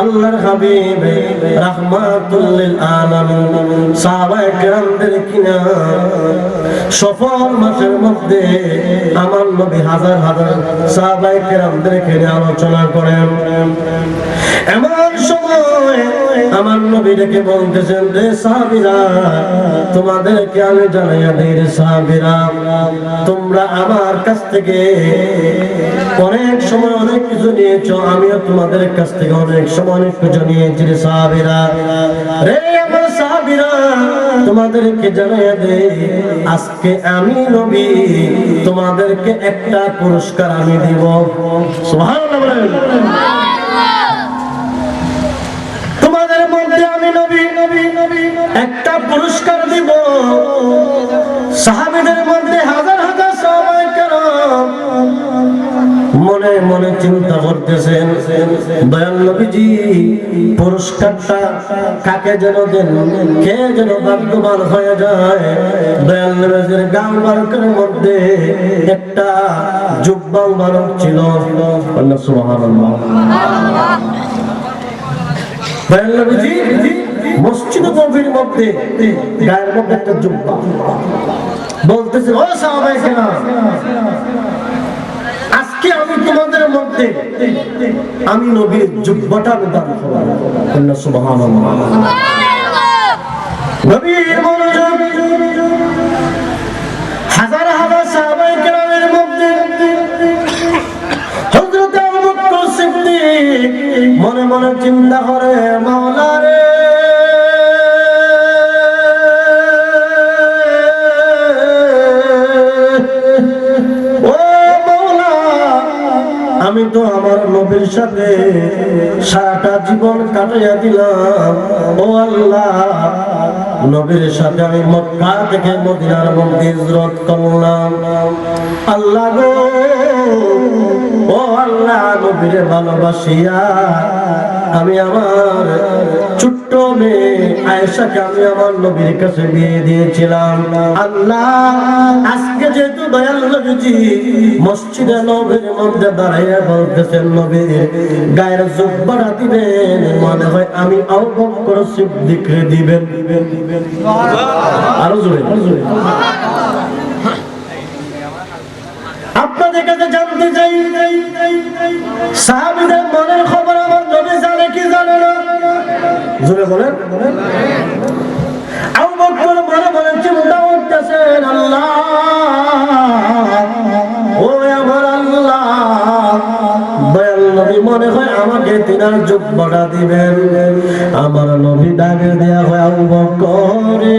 আল্লাহর হাবিব, রাহমাতুল লিল আলামিন। সাহাবায়ে কেরামদের কিনা সফর মাসের মধ্যে আমার নবী হাজার হাজার সাহাবায়ে কেরামদের কিনে আলোচনা করেন। এমন সময় আমার নবী ডেকে বলতেছেন রে সাহাবীরা, তোমাদেরকে আমি জানাইয়া দিই রে সাহাবীরা, তোমরা আমার কাছ থেকে অনেক সময় অনেক কিছু নিয়েছো আমিও তোমাদের কাছ থেকে অনেক সময় অনেক কিছু নিয়েছি রে সাহাবীরা রে আমার সাহাবীরা তোমাদেরকে জানাইয়া দে আজকে আমি নবী তোমাদেরকে একটা পুরস্কার আমি দিব। তোমাদের মধ্যে আমি নবী নবী নবী একটা পুরস্কার দিব সাহাবীদের মধ্যে মনে মনে চিন্তা করতেছেন, দয়াল নবীজি, পুরস্কারটা কাকে যেন দেন, কে যেন ভাগ্যবান হয়ে যায়। দয়াল নবীজির গান বারকের মধ্যে একটা জুব্বাল বালক ছিল। বলতেছে ও সাহাবায়ে আজকে আমি তোমাদের মধ্যে আমি নবীর সুবহানাল্লাহ। নবীর মনোযোগ, হাজার হাজার সাহাবায়ে কেরামের মধ্যে হযরত আবু বকর সিদ্দিক মনে মনে চিন্তা করে মাওলা সাথে সারাটা জীবন কাটাইয়া দিলাম। ও আল্লাহ, নবীর সাথে আমি মক্কা থেকে মদিনার মধ্যে হিজরত করলাম। আল্লাহ গো, ও আল্লাহ, নবীর ভালোবাসিয়া আমি আমার ছোট্ট মেয়ে আয়েশাকে আমি আমার নবীর কাছে বিয়ে দিয়েছিলাম। আল্লাহ, আজকে যেহেতু দয়াল নবীজি মসজিদে নবীর মধ্যে দাঁড়াইয়া বলতেছেন, নবী, গায়ের জুব্বাটা দিবেন, মনে হয় আমি আউ বকর সিদ্দিকরে দিবেন। আরও জোরে আরও জোরে। আপনাদের কাছে জানতে চাই, সাহাবিদের মনের খবর আমার নবী জানে কি জানে না? জোরে বলেন আল্লাহ আমার আল্লাহ নবী মনে হয় আমাকে দিবেন। ডাকে দেয়া হয় আবু বকরে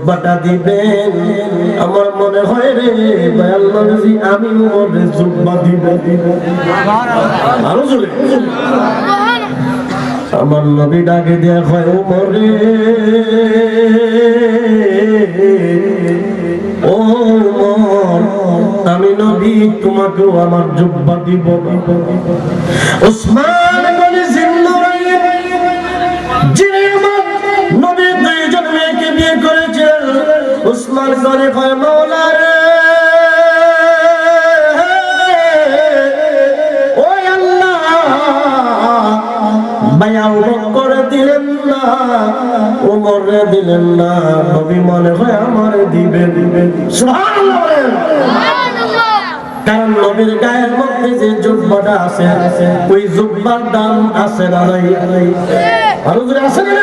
জুব্বাটা দিবেন। আমার মনে হয় রে, দয়াল নবীজি, আমি ওরে জুব্বা দিব। আরও জোরে। আমার নবী ডাকে দেয়া হয় উমরে ও আমি নবী, তোমাকেও আমার জুব্বা দিব। উসমান উসমান গনি কয় মাওলা রে। ওই আল্লাহ মায়াও করে দিলেন না উমরে দিলেন না নবী মনে হয় আমার দিবে। দিবে সুবহানাল্লাহ বলেন। কারণ নবীর গায়ের মধ্যে যে জুব্বাটা আছে ওই জুব্বার দাম আছে না নাই? আরও জোরে আছে না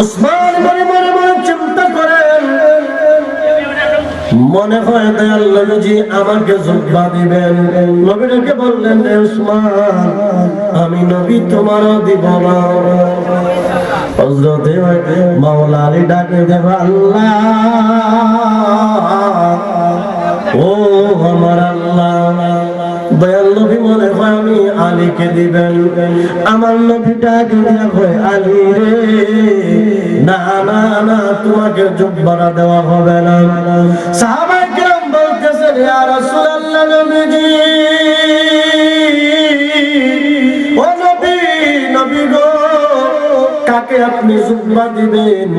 উসমান মনে মনে মনে চিন্তা করেন। মনে হয় দয়াল নবীজি আমাকে জুব্বা দিবেন। নবীকে বললেন উসমান, আমি নবী তোমারও দিব না। হযরতে মাওলা আলী ডাকে দেব আল্লাহ, ও আমার আল্লাহ দয়াল নবী মনে হয় আমি আলীকে দিবেন। আমার নবীটা দেয়া হয় আলী রে। না না না, তোমাকে জুব্বারা দেওয়া হবে না। সাহাবাই কিরাম বলতেছেন নবীজি। কাকে আপনি জুব্বা দিবেন।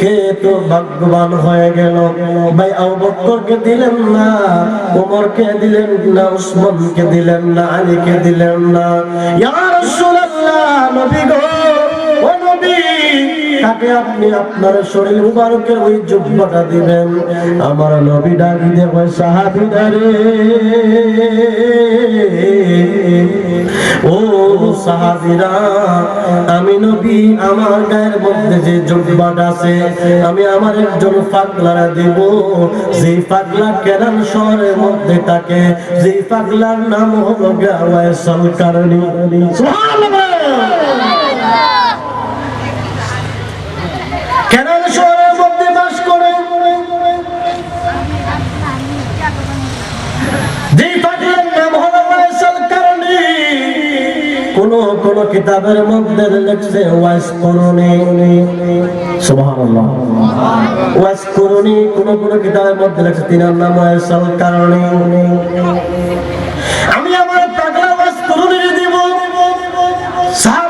কে তো ভাগ্যবান হয়ে গেল। ভাই, আবু বকরকে দিলেন না, ওমরকে দিলেন না উসমানকে দিলেন না, আলীকে দিলেন না। ইয়া রাসূলুল্লাহ, নবী গো, ও নবী! কাকে আপনি আপনার শরীর মুবারকের ওই জুব্বাটা দিবেন। আমার নবী ডাক দিয়ে কয় সাহাবীরা ও সাহাবীরা, আমি নবী, আমার গায়ের মধ্যে যে জুব্বাটা আছে, আমি আমার একজন পাগলারা দেব। যে পাগলা কেরান শহরের মধ্যে থাকে যে পাগলার নাম হলো গাওয়ায় সলকারণী। সুবহানাল্লাহ কেরান শহরের মধ্যে বাস করে যেই পাগলার নাম মধ্যে লেখছে ওয়াইস করুনি সুবহানাল্লাহ। ওয়াইস করুনি কোন কোন কিতাবের মধ্যে লেখছে তিনার নাম ওয়াইসাল কারণী। আমি আমার পাগলা ওয়াইস করুনি দিব। সাহাবীরা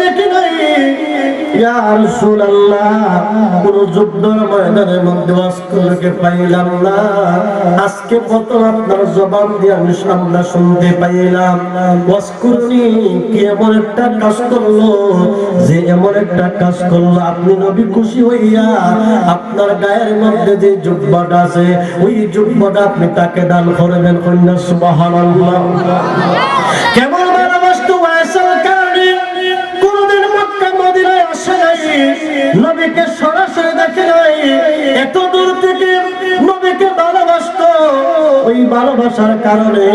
দেখি নাই। যে এমন একটা কাজ করল, আপনি নবী খুশি হইয়া আপনার গায়ের মধ্যে যে জুব্বাটা আছে, ওই জুব্বাটা আপনি তাকে দান করবেন কন্যা, সুবহানাল্লাহ। নবীকে সরাসরি দেখে নাই। এত দূর থেকে নবীকে ভালোবাসতো। ওই ভালোবাসার কারণে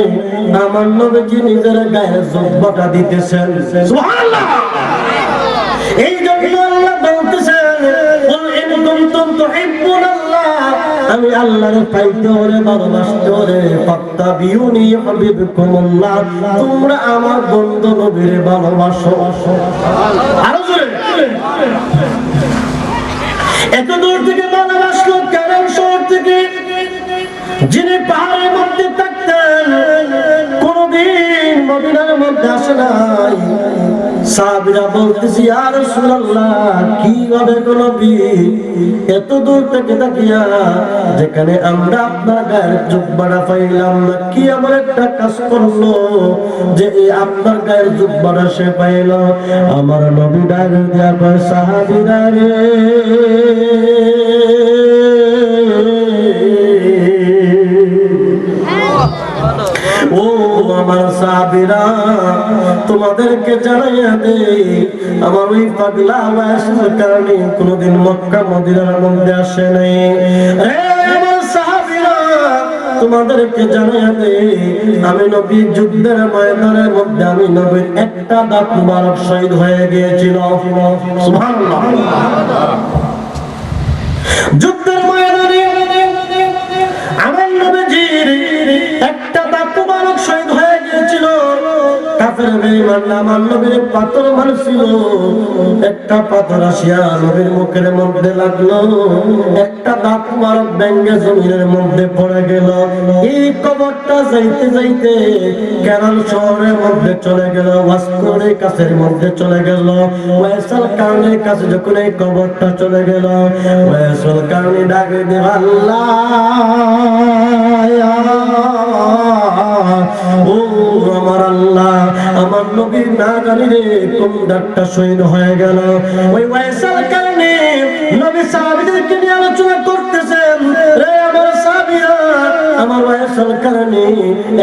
আমার নবীজি নিজের গায়ে জব্বটা দিতেছেন। এই জন্য আল্লাহ বলতেছেন আমি আল্লাহর পাইতে ওরে ভালোবাসতে ওরে ফাত্তাবিউনি হাবিবকুমুল্লাহ। তোমরা আমার বন্ধু নবীরে ভালোবাসো। আরও এত দূর থেকে ভালোবাসলো কারণ শহর থেকে যিনি পাহাড়ের মধ্যে থাকতেন, কোনদিন মদিনার মধ্যে আসে নাই। সাহাবীরা বলতেছি আর রাসূলুল্লাহ কি গো এত দূর থেকে তাকিয়া যেখানে আমরা আপনার গায়ের জুব্বাটা পাইলাম না, কি আমার একটা কাজ করল যে এই আপনার গায়ের জুব্বাটা সে পাইল? আমার নবী ডাক দিয়া কয় রে আমার সাবিরা তোমাদেরকে জানাইয়া দে আমার ওই পাগলা বয়সের কারণে কোনোদিন মক্কা মদিনার মধ্যে আসে নাই। সাহাবীরা, তোমাদেরকে জানাইয়া দে আমি নবী যুদ্ধের ময়দানের মধ্যে আমি নবীর একটা দাঁত মুবারক শহীদ হয়ে গিয়েছিল। যুদ্ধের ময়দানে আমার নবীজির কাফের বেঈমান আমার নবীর পাথর মারছিল। একটা পাথর আসিয়া নবীর মুখের মধ্যে লাগল। একটা দাঁত মুবারক ব্যঙ্গে জমিনের মধ্যে পড়ে গেল। এই কবরটা যাইতে যাইতে কেরল শহরের মধ্যে চলে গেল ওয়াস্করের কাছের মধ্যে চলে গেল। ওয়াইসাল কারণের কাছে যখন এই কবরটা চলে গেল, ওয়াইসাল কারণে ডাকে দে আল্লাহ, ও আমার আল্লাহ। আমার নবীর না জানি রে কোন ডাক্তার শহীদ হয়ে গেল। ওই ওয়াইসাল কারণে নবী সাহাবিদেরকে নিয়ে আলোচনা করতেছেন। রে আমার সাহাবীরা, আমার ওয়াইসাল কারণে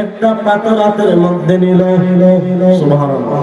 একটা পাতা রাতের মধ্যে নিল। সুবহানাল্লাহ।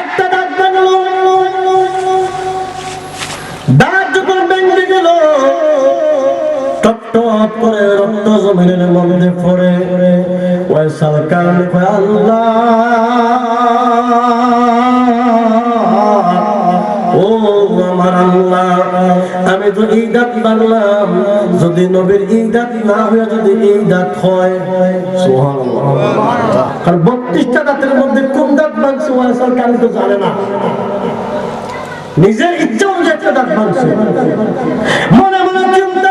একটা দাঁত ভাঙলো করে রক্ত জমিনের মধ্যে পড়ে। ওয়াইসাল কারণে আল্লাহ এই দাঁত যদি নবীর না হয়ে যদি হয় কারণ বত্রিশটা দাঁতের মধ্যে কোন দাঁত কারণ তো জানে না। নিজের ইচ্ছা অনুযায়ী দাঁত ভাঙছে মনে মনে চিন্তা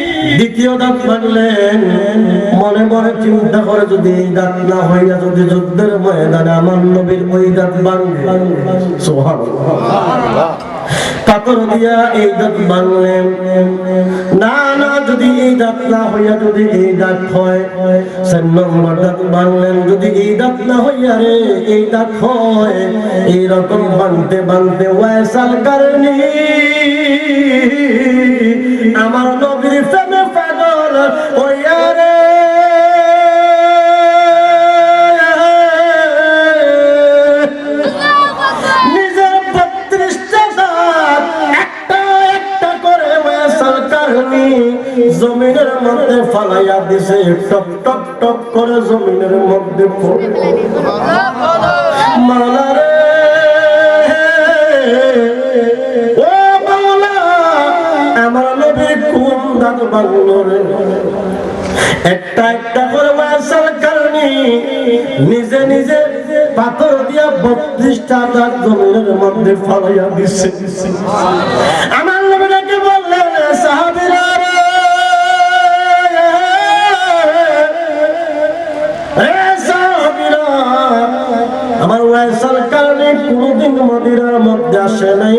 দ্বিতীয় দাঁত ভাঙলেন মনে মনে চিন্তা করে যদি এই দাঁত না হইয়া যদি যুদ্ধের ময়দানে আমার নবীর ওই দাঁত ভাঙবে সুবহানাল্লাহ। পাথর দিয়া এই দাঁত ভাঙলেন না না, যদি এই দাঁত না হইয়া যদি এই দাঁত হয়, চার নম্বর দাঁত ভাঙলেন যদি এই দাঁত না হইয়া রে এই দাঁত হয়, এইরকম ভাঙতে ভাঙতে ওয়াইসাল কারণে। আমার নবীর প্রেমে পাগল হইয়া জমিনের মধ্যে ফালাইয়া দিছে, টপ টপ টপ করে জমিনের মধ্যে আমার কোন ভাঙলো রে? একটা একটা করে কারণে নিজে নিজে পাথর দিয়া বত্রিশটা দাঁত জমিনের মধ্যে ফালাইয়া দিছে। আমার মদিরার মধ্যে আসে নাই।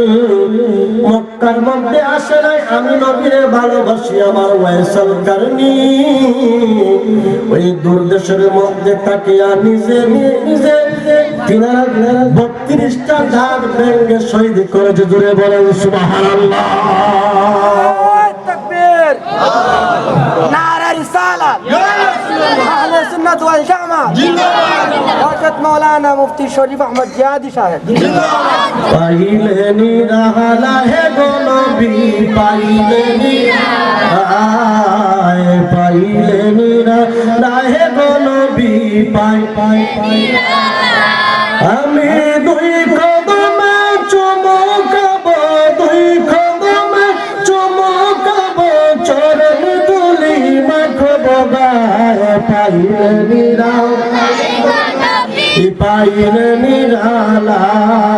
মক্কার মধ্যে আসে নাই। আমি নদীরে ভালোবাসি, আমার ওয়াইসাল কারণে ওই দূর দেশের মধ্যে তাকিয়া নিজে নিজে বত্রিশটা ধার ব্যাঙ্গে শহীদ করেছে। দূরে বলেন সুবাহ আল্লাহ সুন্নাত ওয়াল জামা হযরত মাওলানা মুফতি শরীফ আহমদ জিয়াদি সাহেব। পাইলে নিরালা হে গো নবী পাইলে নিরায় পাইলে নিরালা হে গো নবী পাই পাই পাই। আমি দুই কদম পাইলে নিরা পাইলে নিরালায়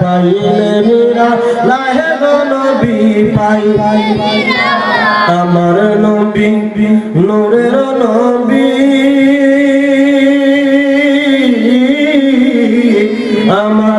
পাইলে নিরালায় নবী পাই আমার নবী নূরের নবী আমার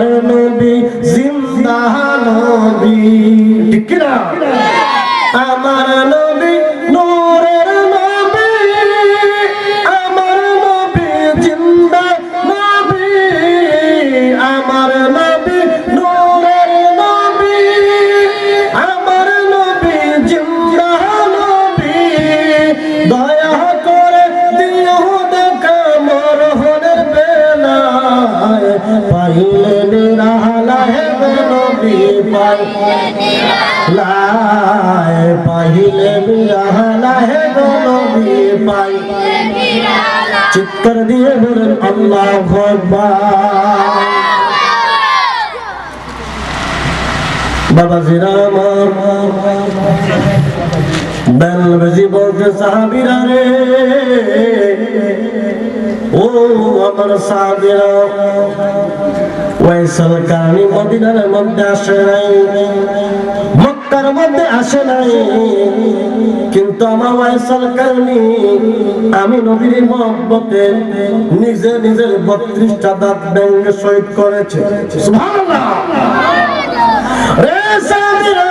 পাহিলে বিরালা নবী পাই চিৎকার দিয়ে বলেন, আল্লাহ বাবা জিরাম বেল বেজি বলতে সাহাবিরা রে। ও আমার সাহাবিরা। ওয়াইসাল কানি মদিনার মধ্যে আসে নাই। মক্কার মধ্যে আসে নাই। কিন্তু আমার ওয়াইসাল কারণে আমি নবীর মহব্বতে নিজে নিজের বত্রিশটা দাঁত ব্যঙ্গে শহীদ করেছে। রে সাহাবীরা,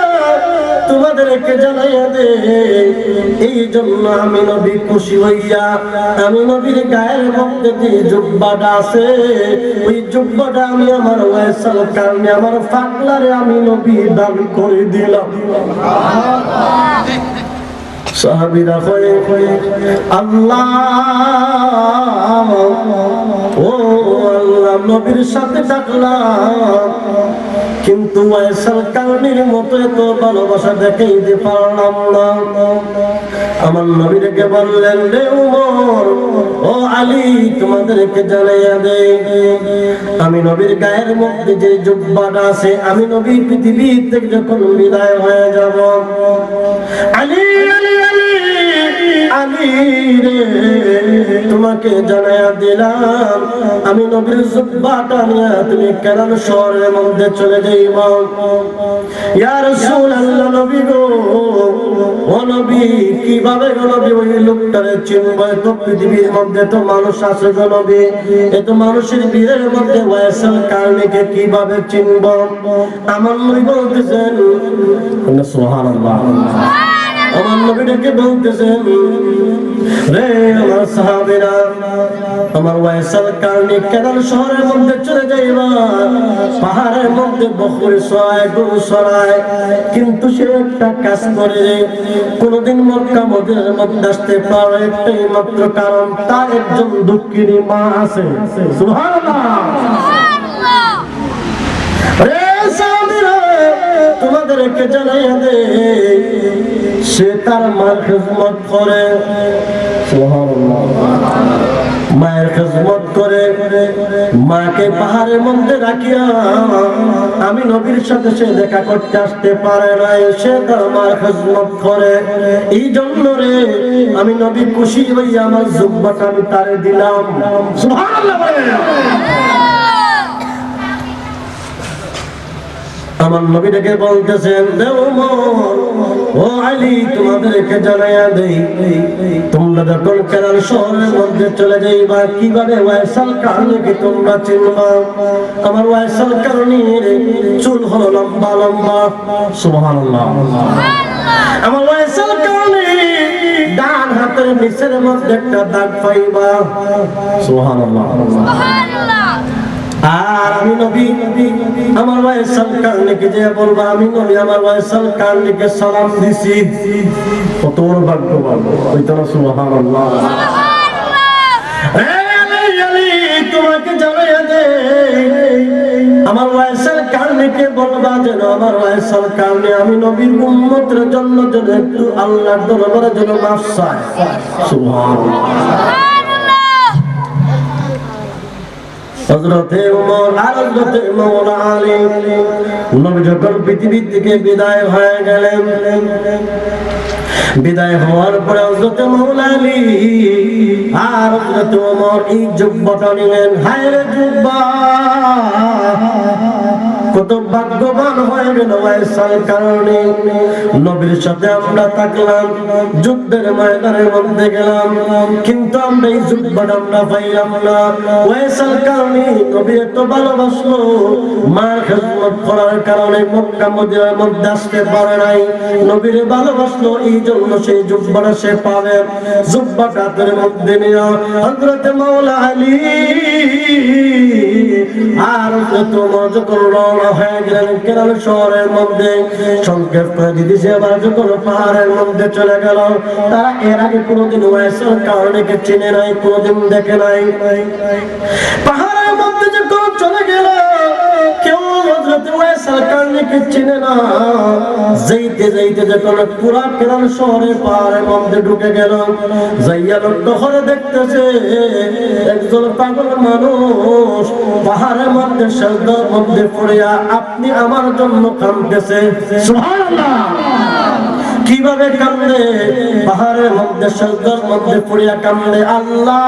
তোমাদেরকে জানাইয়া দে এই জন্য আমি নবী খুশি হইয়া, আমি নবীর গায়ের মধ্যে যে জুব্বাটা আছে, ওই জুব্বাটা আমি আমার ওয়েসাল কারণে আমার ফাকলারে আমি নবী দান করে দিলাম। সাহাবিরা হয়ে হয়ে আল্লাহ, ও আল্লাহ, নবীর সাথে ডাকলাম কিন্তু কারণের মতো এত ভালোবাসা দেখাইতে পারলাম না। আমার নবীরকে বললেন, রে উমর, ও আলী, তোমাদেরকে জানাইয়া দে। আমি নবীর গায়ের মধ্যে যে জুব্বাটা আছে, আমি নবী পৃথিবী থেকে যখন বিদায় হয়ে যাব, আলী আলী আলী তোমাকে জানাইয়া দিলাম। আমি নবীর জুব্বাটা নিয়ে তুমি শহরের মধ্যে চলে যাইব। কীভাবে মানুষ আছে গো নবী। মানুষের বীরের মধ্যে ওয়াইসাল কারণীকে কীভাবে চিনব? আমার নবী বলতেছেন আমার নবীটাকে বলতেছেন, রে আমার সাহাবীরা, আমার ওয়াইসাল কারণে কেদার শহরের মধ্যে চলে যাইবা। পাহাড়ের মধ্যে বকরি সরায় গরু সরায় কিন্তু সে একটা কাজ করে কোনোদিন মক্কা মদিনার মধ্যে আসতে পারে একটাই মাত্র কারণ তার একজন দুঃখিনী মা আছে। সুবহানাল্লাহ রে সাহাবীরা, তোমাদেরকে জানাইয়া দে সে তার মার খেজমত করে। মায়ের খেজমত করে, মাকে পাহাড়ের মধ্যে রাখিয়া আমি নবীর সাথে সে দেখা করতে আসতে পারে নাই। সে তার মার খেজমত করে। এই জন্য রে, আমি নবী খুশি হইয়া আমার জুব্বাটা আমি তারে দিলাম। আমার নবীটাকে বলতেছেন ও আলী, তোমাদেরকে জানাইয়া দেই। তোমরা যখন কেরাল শহরের মধ্যে চলে যাইবা, কীভাবে ওয়াইসাল কারণকে তোমরা চিনবা? আমার ওয়াইসাল কারণের চুল হলো লম্বা লম্বা। সুবহানাল্লাহ। আমার ওয়াইসাল কারণে ডান হাতের নিচের মধ্যে একটা দাগ পাইবা। সুবহানাল্লাহ। আর আমি নবী আমার ওয়াইসাল কারণকে যে বলব আমি নবী আমার ওয়াইসাল কারণকে সালাম দিছি। কত বড় ভাগ্যবান ওইটা না সুবহানাল্লাহ। তোমাকে জানাইয়া দে। আমার ওয়াইসাল কারণকে বলবা যেন আমার ওয়াইসাল কারণে আমি নবীর উম্মতের জন্য যেন একটু আল্লাহর দরবারে যেন মাফ সুবহানাল্লাহ। হজরতে উমর আর হজরতে যখন পৃথিবী থেকে বিদায় হয়ে গেলেন, বিদায় হওয়ার পরে হজরতে মৌলা আলী আর হজরতে উমর হায় রে যুব্বা কত ভাগ্যবান হয়ে কারণে। নবীর সাথে আমরা থাকলাম, যুদ্ধের ময়দানের মধ্যে গেলাম। কিন্তু আমরা এই যুদ্ধটা আমরা পাইলাম না। ওয়াইসাল কারণে নবী এত ভালোবাসলো মার খেজমত করার কারণে মক্কা, মদিনার মধ্যে আসতে পারে নাই। নবীর ভালোবাসলো, এই জন্য সেই সে পাবে। জুব্বাটা হাতের মধ্যে হযরতে মাওলা আলী আর তোমার যখন রওনা হয়ে গেলেন কেরাল শহরের মধ্যে। সংক্ষেপ করে দিদি সে আবার যখন পাহাড়ের মধ্যে চলে গেল, তারা এর আগে কোনোদিন ওয়েসের কারণে চিনে নাই, কোনোদিন দেখে নাই। পাহাড়ের মধ্যে যখন চলে গেল কেউ চিনে না? যাইতে যাইতে পুরা শহরে পাহাড়ের মধ্যে ঢুকে দেখতেছে একজন পাগল মানুষ মধ্যে পড়িয়া, আপনি আমার জন্য সুবহানাল্লাহ। কীভাবে কান্দে? পাহাড়ের মধ্যে সজদার মধ্যে পড়িয়া কান্দে, আল্লাহ!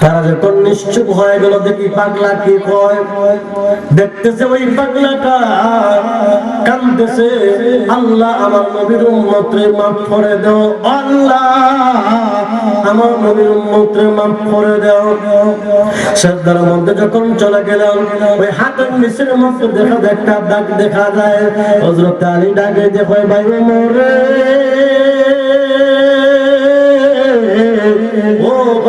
তারা যখন নিশ্চুপ হয়ে গেল, দেখি পাগলা কি কয়? দেখতেছে ওই পাগলাটা কান্দতেছে আল্লাহ, আমার নবীর উম্মতরে মাফ করে দাও, আল্লাহ, আমার নবীর উম্মতরে মাফ করে দাও। শ্রদ্ধার মধ্যে যখন চলে গেলাম, ওই হাতের নিচের মধ্যে দেখা দেখা দাগ দেখা যায়। হজরত আলী ডাকে, দেখো ভাই মরে।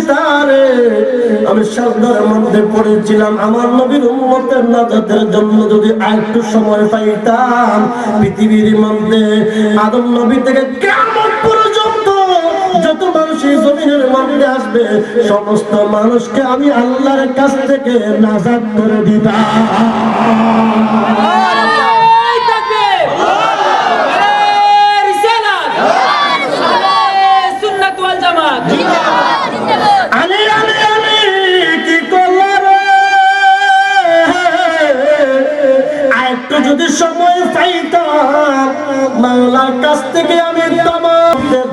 দিতারে আমি সাজদার মধ্যে পড়েছিলাম। আমার নবীর উম্মতের নাজাতের জন্য যদি আরেকটু সময় পাইতাম, পৃথিবীর মধ্যে আদম নবী থেকে কিয়ামত পর্যন্ত যত মানুষ এই জমিনের মধ্যে আসবে, সমস্ত মানুষকে আমি আল্লাহর কাছ থেকে নাজাদ করে দিতাম।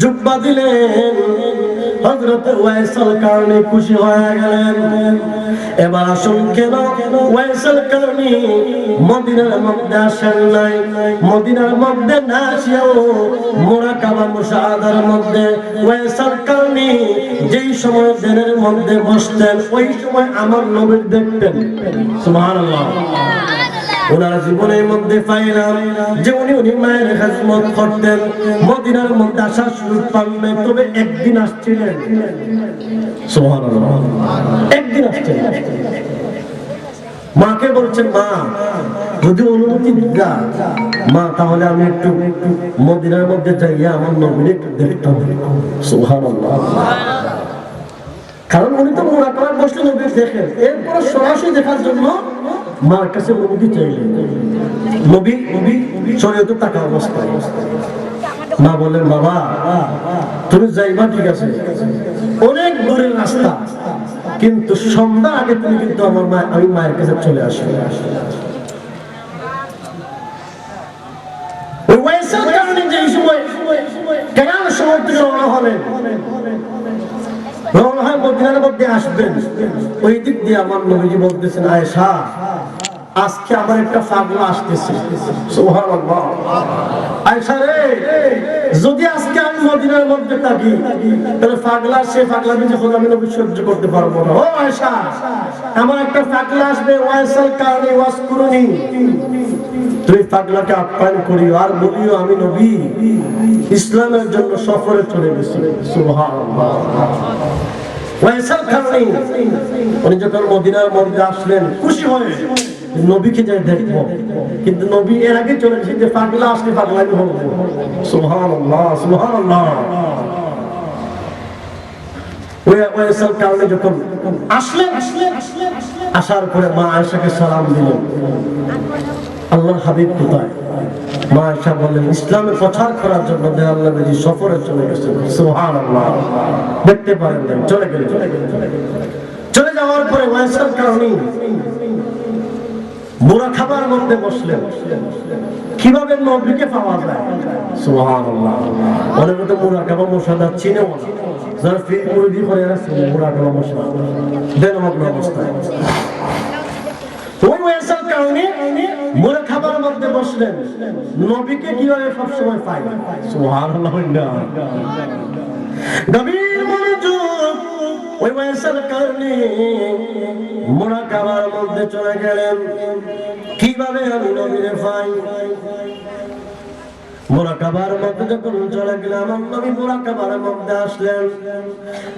জুব্বা দিলেন। হজরত ওয়াইসাল কারণে খুশি হয়ে গেলেন। এবার আসুন কেন ওয়াইসাল কারণে মদিনার মধ্যে আসেন নাই? মদিনার মধ্যে না আসিয়াও মোরাকাবা মুশাহাদার মধ্যে ওয়াইসাল কারণে যেই সময় দিনের মধ্যে বসতেন, ওই সময় আমার নবীর দেখতেন। সুবহানাল্লাহ। ওনার জীবনের মধ্যে পাইলাম যে উনি উনি মায়ের খাজমত করতেন। মদিনার মধ্যে আসার সুযোগ পান নাই, তবে একদিন আসছিলেন। একদিন আসছিলেন। মাকে বলছেন, মা, যদি অনুমতি দিগা মা, তাহলে আমি একটু মদিনার মধ্যে যাইয়া আমার নবীর একটু দেখতাম সুবহানাল্লাহ। কারণ উনি তো মোড়া করার বসলে নবী দেখেন। এরপর সরাসরি দেখার জন্য মার কাছে অনুমতি চাইলেন নবী শরীয়ত টাকা অবস্থায় মা বললেন, বাবা, তুমি যাইবা, ঠিক আছে। অনেক দূরের রাস্তা। কিন্তু সন্ধ্যা আগে তুমি কিন্তু আমার মা, আমি মায়ের কাছে চলে যে এই সময় কেন সময় থেকে রওনা হলেন। মধ্যে আসবেন। বলতেছেন, আয়েশা, আজকে একটা আসতেছে। আয়সা রে, যদি আজকে আমি মদিনার মধ্যে থাকি, তাহলে পাগলা সে পাগলা যে খোদা আমি নবী সহ্য করতে পারব না। ও আয়সা আমার একটা পাগলা আসবে, ওয়াইসাল কারণে তুই পাগলাকে আপ্যায়ন করিও আর বলিও আমি নবী। ইসলামের জন্য সফরে চলে গেছি। উনি যখন মদিনার মধ্যে আসলেন, খুশি হয়ে নবীকে যাই দেখব। কিন্তু নবী এর আগে চলে যে পাগলা আসলে পাগলা আমি হব সুবহানাল্লাহ। সুবহানাল্লাহ যখন আসার পরে মা আয়েশাকে সালাম দিলেন আল্লাহর হাবিব কোথায়? মা আয়েশা বললেন, ইসলামে প্রচার করার জন্য আল্লাহ সফরে চলে গেছেন। দেখতে পারেন চলে গেলেন। চলে যাওয়ার পরে ওয়াইসাল কারণে বুড়া খাবার মধ্যে বসলেন। কীভাবে নবীকে পাওয়া যায়? অনেক মুরা কাবা মশাদা চিনেও না। যারা করে মশা দেনমগ্ন অবস্থায়। ওই ওয়াইসাল কারণে মুরা খাবার মধ্যে বসলেন। নবীকে কীভাবে সবসময় পাই? সুবহানাল্লাহ। গভীর মনোযোগ ওই বয়সের কারণে মোড়া কাবার মধ্যে চলে গেলেন। কীভাবে আমি নবীরে পাই? মোড়া কাবার মধ্যে যখন চলে গেলাম নবী মোড়া কাবার মধ্যে আসলেন।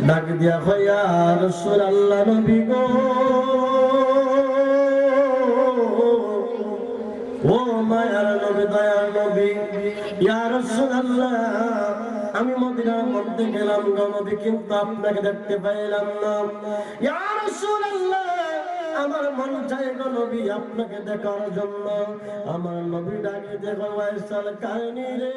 ডাক দিয়া হইয়া রসুল আল্লাহ নবী গো। ও মায়ার নবী, দয়ার নবী, ইয়া রাসূলুল্লাহ, আমি মদিনার মধ্যে গেলাম গো নবী, কিন্তু আপনাকে দেখতে পাইলাম না। ইয়া রাসূলুল্লাহ, আমার মন চাই গো নবী, আপনাকে দেখার জন্য। আমার নবী ডাকে, দেখো, ওয়াইসাল কাহিনী রে।